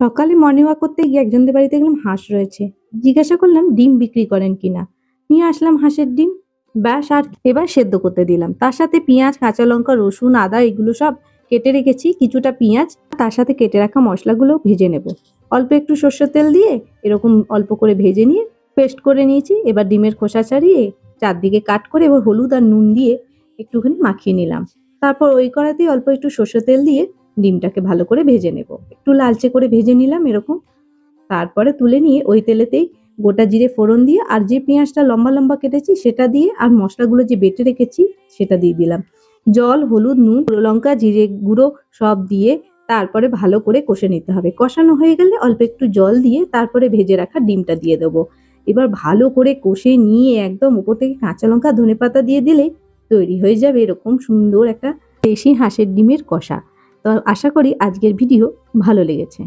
সকালে morning walk করতে গিয়ে একজনদের বাড়িতে গেলাম হাঁস রয়েছে। জিজ্ঞাসা করলাম, ডিম বিক্রি করেন কিনা? নিয়ে আসলাম হাঁসের ডিম। ব্যাস, আর এবার সেদ্ধ করতে দিলাম। তার সাথে পেঁয়াজ, কাঁচা লঙ্কা, রসুন, আদা, এগুলো সব কেটে রেখেছি। কিছুটা পেঁয়াজ, তার সাথে কেটে রাখা মশলাগুলো ভেজে নেব। অল্প একটু সর্ষের তেল দিয়ে এরকম অল্প করে ভেজে নিয়ে পেস্ট করে নিয়েছি। এবার ডিমের খোসা ছাড়িয়ে চারদিকে কাট করে এবার হলুদ আর নুন দিয়ে একটুখানি মাখিয়ে নিলাম। তারপর ওই কড়াতেই অল্প একটু সর্ষের তেল দিয়ে ডিমটাকে ভালো করে ভেজে নেব। একটু লালচে করে ভেজে নিলাম এরকম। তারপরে তুলে নিয়ে ওই তেলেতেই গোটা জিরে ফোড়ন দিয়ে আর যে পেঁয়াজটা লম্বা লম্বা কেটেছি সেটা দিয়ে আর মশলাগুলো যে বেটে রেখেছি সেটা দিয়ে দিলাম। জল, হলুদ, নুন, লঙ্কা, জিরে গুঁড়ো সব দিয়ে তারপরে ভালো করে কষে নিতে হবে। কষানো হয়ে গেলে অল্প একটু জল দিয়ে তারপরে ভেজে রাখা ডিমটা দিয়ে দেবো। এবার ভালো করে কষে নিয়ে একদম উপর থেকে কাঁচা লঙ্কা ধনে পাতা দিয়ে দিলে তৈরি হয়ে যাবে এরকম সুন্দর একটা দেশি হাঁসের ডিমের কষা। তো আশা করি আজকের ভিডিও ভালো লেগেছে।